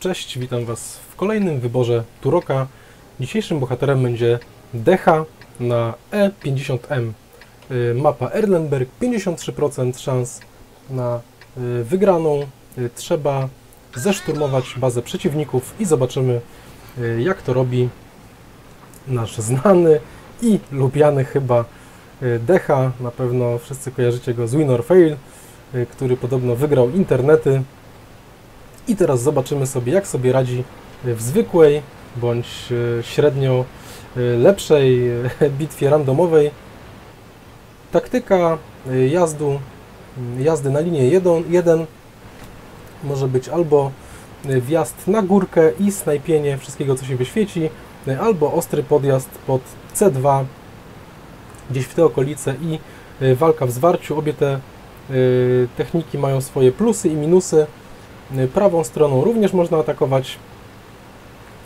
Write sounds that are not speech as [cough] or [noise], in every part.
Cześć, witam Was w kolejnym wyborze Turoka. Dzisiejszym bohaterem będzie Decha na E50M. Y, Mapa Erlenberg, 53% szans na y, wygraną. Y, Trzeba zeszturmować bazę przeciwników i zobaczymy jak to robi nasz znany i lubiany chyba Decha. Na pewno wszyscy kojarzycie go z Win or Fail, który podobno wygrał internety. I teraz zobaczymy sobie, jak sobie radzi w zwykłej bądź e, średnio e, lepszej e, [laughs] bitwie randomowej. Taktyka jazdu, m, jazdy na linię 1 może być albo wjazd na górkę i snajpienie wszystkiego, co się wyświeci, albo ostry podjazd pod C2 gdzieś w te okolice i walka w zwarciu. Obie te techniki mają swoje plusy i minusy. Y, Prawą stroną również można atakować.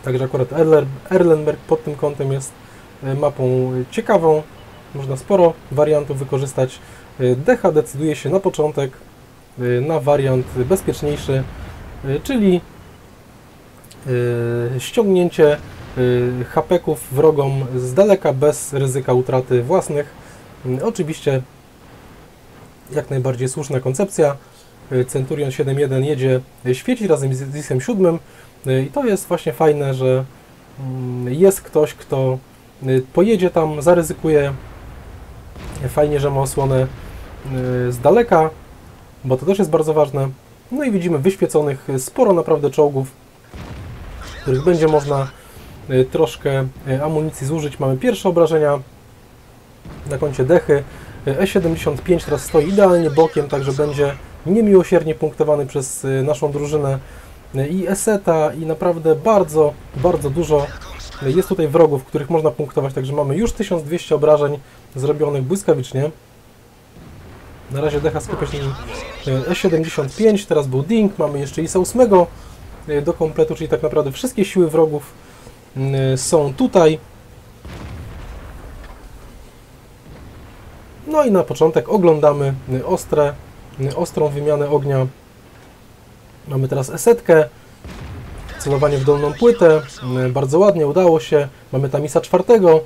Także akurat Erlenberg pod tym kątem jest y, mapą y, ciekawą. Można sporo wariantów wykorzystać. Decha decyduje się na początek na wariant bezpieczniejszy, czyli ściągnięcie hapeków wrogom z daleka bez ryzyka utraty własnych. Oczywiście jak najbardziej słuszna koncepcja. Y, Centurion 7.1 jedzie y, świeci razem z Zisem 7 y, i to jest właśnie fajne, że mm, jest ktoś, kto pojedzie tam, zaryzykuje. Fajnie, że ma osłonę z daleka, bo to też jest bardzo ważne. No i widzimy wyświeconych sporo naprawdę czołgów, których będzie można troszkę amunicji zużyć. Mamy pierwsze obrażenia na koncie dechy. Y, E75 teraz stoi idealnie bokiem, także będzie niemiłosiernie punktowany przez y, naszą drużynę y, i Eseta i naprawdę bardzo, bardzo dużo y, jest tutaj wrogów, których można punktować, także mamy już 1200 obrażeń zrobionych błyskawicznie. Na razie decha skupia się na y, E75, teraz był Ding, mamy jeszcze ISA 8 y, do kompletu, czyli tak naprawdę wszystkie siły wrogów są tutaj. No i na początek oglądamy ostre, ostrą wymianę ognia. Mamy teraz esetkę, celowanie w dolną płytę, y, bardzo ładnie, udało się. Mamy tam ISA czwartego,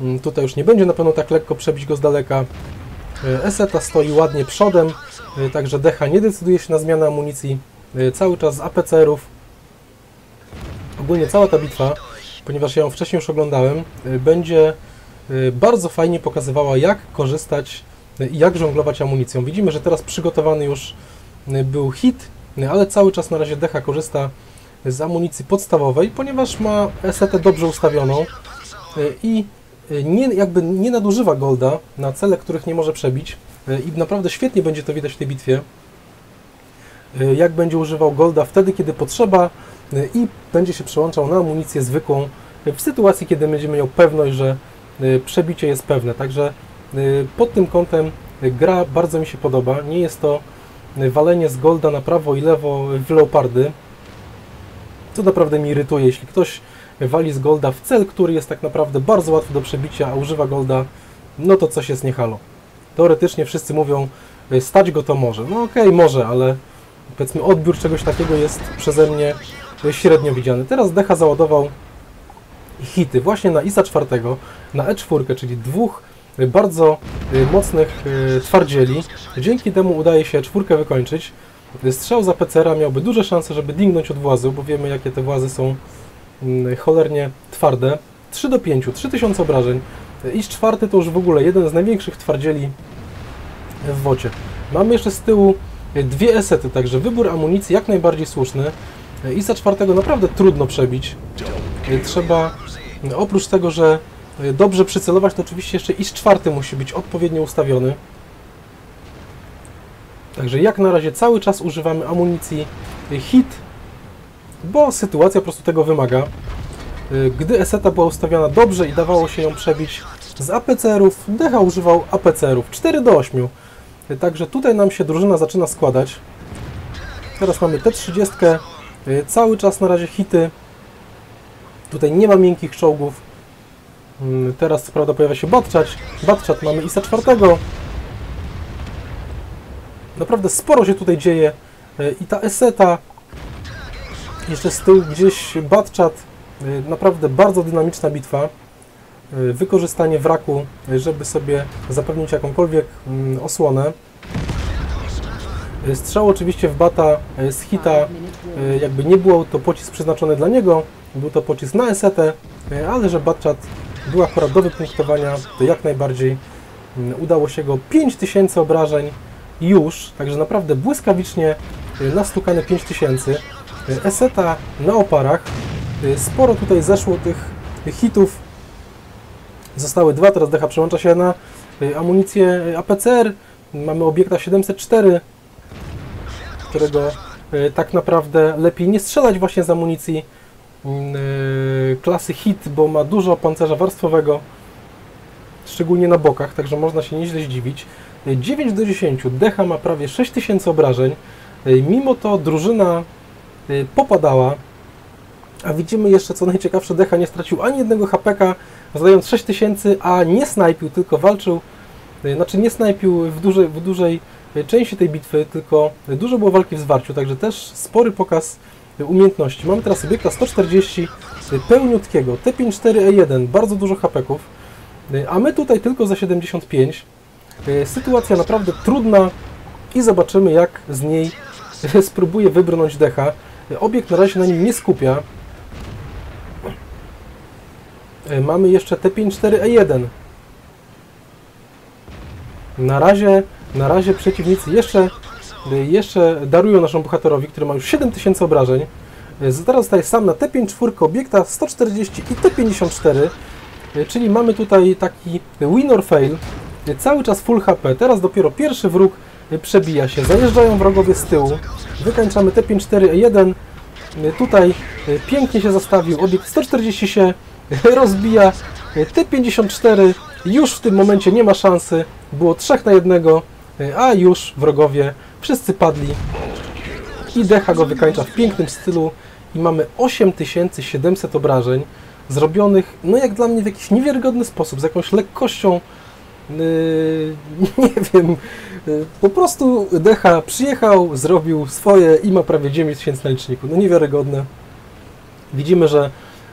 y, tutaj już nie będzie na pewno tak lekko przebić go z daleka. Y, Eseta stoi ładnie przodem, y, także Decha nie decyduje się na zmianę amunicji, y, cały czas z APCR-ów. Ogólnie cała ta bitwa, ponieważ ja ją wcześniej już oglądałem, będzie bardzo fajnie pokazywała, jak korzystać jak żonglować amunicją. Widzimy, że teraz przygotowany już y, był hit, y, ale cały czas na razie Decha korzysta z amunicji podstawowej, ponieważ ma esetę dobrze ustawioną y, i nie, jakby nie nadużywa golda na cele, których nie może przebić i naprawdę świetnie będzie to widać w tej bitwie, jak będzie używał golda wtedy, kiedy potrzeba i będzie się przełączał na amunicję zwykłą w sytuacji, kiedy będzie miał pewność, że przebicie jest pewne. Także pod tym kątem y, gra bardzo mi się podoba. Nie jest to y, walenie z golda na prawo i lewo w leopardy, co naprawdę mi irytuje. Jeśli ktoś wali z golda w cel, który jest tak naprawdę bardzo łatwy do przebicia, a używa golda, no to coś jest nie halo. Teoretycznie wszyscy mówią, y, stać go to może. No okej, może, ale powiedzmy odbiór czegoś takiego jest przeze mnie y, średnio widziany. Teraz Decha załadował hity właśnie na ISA 4, na E4, czyli dwóch y, bardzo y, mocnych y, twardzieli. Dzięki temu udaje się czwórkę wykończyć. Strzał za PCR miałby duże szanse, żeby dingnąć od włazu, bo wiemy jakie te włazy są mm, cholernie twarde. 3 do 5, 3000 obrażeń. Iż czwarty to już w ogóle jeden z największych twardzieli w wocie. Mamy jeszcze z tyłu y, dwie esety, także wybór amunicji jak najbardziej słuszny. ISA czwartego naprawdę trudno przebić. Trzeba, oprócz tego, że dobrze przycelować, to oczywiście jeszcze IS czwarty musi być odpowiednio ustawiony. Także jak na razie cały czas używamy amunicji y, hit, bo sytuacja po prostu tego wymaga. Y, Gdy eseta była ustawiona dobrze i dawało się ją przebić z APCR-ów, Decha używał APCR-ów 4 do 8. Y, Także tutaj nam się drużyna zaczyna składać. Teraz mamy T30, y, cały czas na razie hity. Tutaj nie ma miękkich czołgów. Mm, Teraz co prawda pojawia się Batchat. Batchat mamy ISA 4. Naprawdę sporo się tutaj dzieje y, i ta eseta Jeszcze z tyłu gdzieś Batchat, y, naprawdę bardzo dynamiczna bitwa. Y, Wykorzystanie wraku, żeby sobie zapewnić jakąkolwiek mm, osłonę. Strzał oczywiście w Bata z hita, jakby nie był to pocisk przeznaczony dla niego, był to pocisk na esetę, ale że Batchat był akurat do wypunktowania, to jak najbardziej mm, udało się go 5000 obrażeń już, także naprawdę błyskawicznie y, nastukane 5000. Y, Eseta na oparach, y, sporo tutaj zeszło tych hitów, zostały dwa, teraz Decha przełącza się na amunicję APCR, mamy obiekta 704, którego tak naprawdę lepiej nie strzelać właśnie z amunicji klasy hit, bo ma dużo pancerza warstwowego, szczególnie na bokach, także można się nieźle zdziwić. Y, 9 do 10, Decha ma prawie 6000 obrażeń, Y, mimo to drużyna popadała, a widzimy jeszcze, co najciekawsze, Decha nie stracił ani jednego HPK, zadając 6000, a nie snajpił, tylko walczył, znaczy nie snajpił w dużej, w dużej części tej bitwy, tylko dużo było walki w zwarciu, także też spory pokaz umiejętności. Mamy teraz obiekta 140 y, pełniutkiego, T54E1, bardzo dużo HPków, y, a my tutaj tylko za 75. Y, Sytuacja naprawdę trudna i zobaczymy, jak z niej [laughs] spróbuje wybrnąć Decha. Obiekt na razie na nim nie skupia. Mamy jeszcze T54E1. Na razie, na razie przeciwnicy jeszcze, jeszcze darują naszemu bohaterowi, który ma już 7000 obrażeń. Y, Teraz zostaje sam na T54 obiekta 140 i T54, y, czyli mamy tutaj taki win or fail. Y, Cały czas full HP. Teraz dopiero pierwszy wróg y, przebija się. Zajeżdżają wrogowie z tyłu. Wykańczamy T54E1. Y, Tutaj y, pięknie się zastawił. Obiekt 140 się y, [laughs] rozbija. Y, T54 już w tym momencie nie ma szansy. Było 3 na jednego, y, a już wrogowie wszyscy padli. I Decha go wykańcza w pięknym stylu. I mamy 8700 obrażeń zrobionych, no jak dla mnie w jakiś niewiarygodny sposób, z jakąś lekkością. Yy, [laughs] nie wiem, yy, po prostu Decha przyjechał, zrobił swoje i ma prawie 9000 na liczniku. No niewiarygodne. Widzimy, że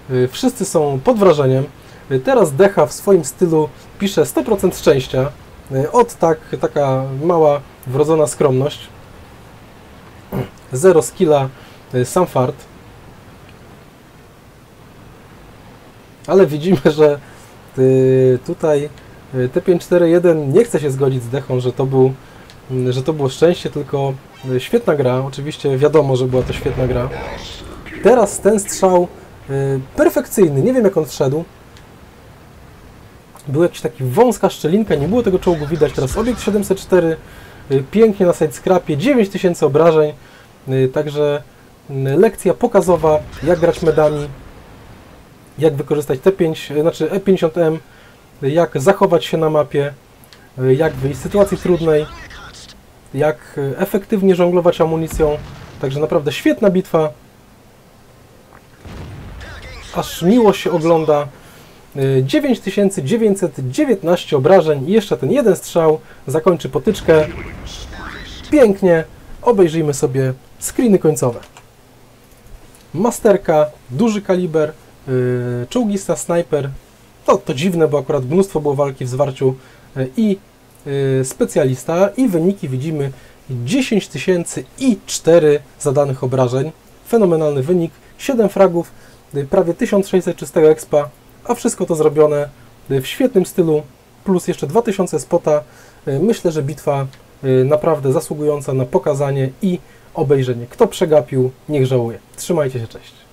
yy, wszyscy są pod wrażeniem. Yy, Teraz Decha w swoim stylu pisze 100% szczęścia. Yy, Od tak, taka mała wrodzona skromność. Zero skilla, yy, sam fart. Ale widzimy, że yy, tutaj yy, T541 nie chce się zgodzić z Dechą, że to, był, że to było szczęście, tylko świetna gra. Oczywiście wiadomo, że była to świetna gra. Teraz ten strzał perfekcyjny. Nie wiem jak on wszedł. Był jakiś taki wąska szczelinka, nie było tego czołgu widać. Teraz obiekt 704, yy, pięknie na side scrapie, 9000 obrażeń. Yy, także yy, lekcja pokazowa, jak grać medami jak wykorzystać T5, znaczy E50M, jak zachować się na mapie, jak wyjść z sytuacji trudnej, jak efektywnie żonglować amunicją. Także naprawdę świetna bitwa. Aż miło się ogląda. 9919 obrażeń i jeszcze ten jeden strzał zakończy potyczkę. Pięknie. Obejrzyjmy sobie screeny końcowe. Masterka, duży kaliber, Yy, czołgista, snajper. To, to dziwne, bo akurat mnóstwo było walki w zwarciu yy, i yy, specjalista i wyniki widzimy 10 tysięcy i 4 zadanych obrażeń. Fenomenalny wynik, 7 fragów, yy, prawie 1600 czystego expa, a wszystko to zrobione w świetnym stylu, plus jeszcze 2000 spota. Yy, Myślę, że bitwa yy, naprawdę zasługująca na pokazanie i obejrzenie. Kto przegapił, niech żałuje. Trzymajcie się, cześć.